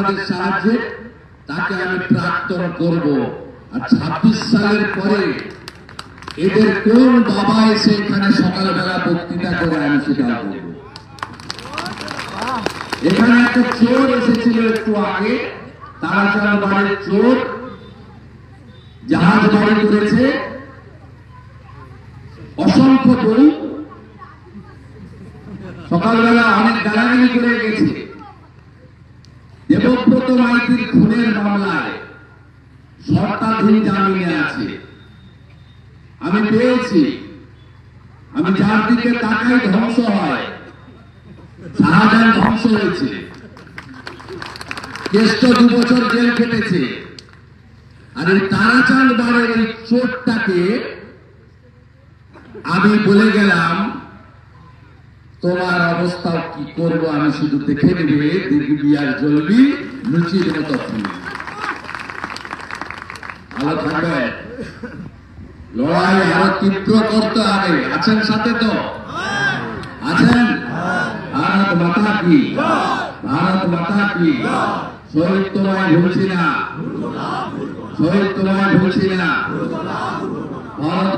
আপনাদের সাহায্যে তাকে আমি প্রাক্তন করব। আর ছাব্বিশ সালের পরে এদের কোন বাবা এসে এখানে সকালবেলা বক্তৃতা করে আমি সেটা করব এখানে একটা চোর এসেছিল একটু আগে তারাচার বাড়ির চোর, জাহাজ বাড়ি করেছে। অসংখ্য বই সকালবেলা অনেক গালাগালি করে গেছে। দেবব্রত মাইতির খুনের মামলায় শর্তাধীন জামিনে আছে। আমি পেয়েছি। আমি যার দিকে তাকাই ধ্বংস হয়। শাহজাহান ধ্বংস হয়েছে। কেষ্ট দু বছর জেল কেটেছে আর এই তারাচাঁদ বাড়ির এই চোরটাকে আমি বলে গেলাম তোমার অবস্থা কি করব? আমি শুধু দেখে নেবে আর জ্বলবি, লুচির। ভালো থাকবে। লড়াই আরও তীব্র করতে হবে। আছেন সাথে তো? আছেন? ভারত মাতা কি? ভারত মাতা কি? শহীদ তোমায় ভুলছি না। শহীদ তোমায় না। ভারত